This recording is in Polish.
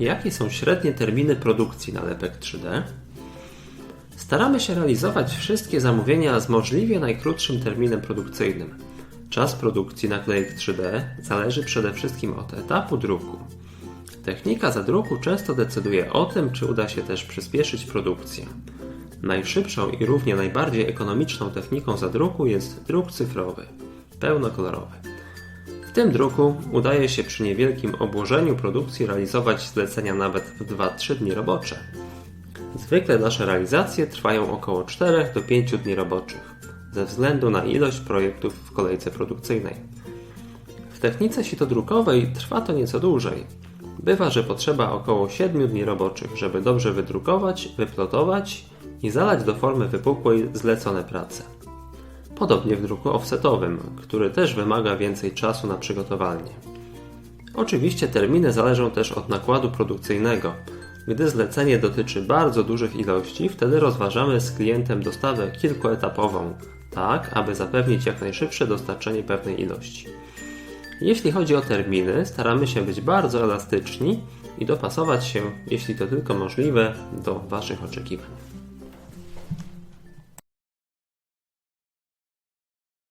jakie są średnie terminy produkcji nalepek 3D. Staramy się realizować wszystkie zamówienia z możliwie najkrótszym terminem produkcyjnym. Czas produkcji naklejek 3D zależy przede wszystkim od etapu druku. Technika zadruku często decyduje o tym, czy uda się też przyspieszyć produkcję. Najszybszą i równie najbardziej ekonomiczną techniką zadruku jest druk cyfrowy, pełnokolorowy. Tym druku udaje się przy niewielkim obłożeniu produkcji realizować zlecenia nawet w 2-3 dni robocze. Zwykle nasze realizacje trwają około 4 do 5 dni roboczych, ze względu na ilość projektów w kolejce produkcyjnej. W technice sitodrukowej trwa to nieco dłużej. Bywa, że potrzeba około 7 dni roboczych, żeby dobrze wydrukować, wyplotować i zalać do formy wypukłej zlecone prace. Podobnie w druku offsetowym, który też wymaga więcej czasu na przygotowanie. Oczywiście terminy zależą też od nakładu produkcyjnego. Gdy zlecenie dotyczy bardzo dużych ilości, wtedy rozważamy z klientem dostawę kilkuetapową, tak aby zapewnić jak najszybsze dostarczenie pewnej ilości. Jeśli chodzi o terminy, staramy się być bardzo elastyczni i dopasować się, jeśli to tylko możliwe, do Waszych oczekiwań.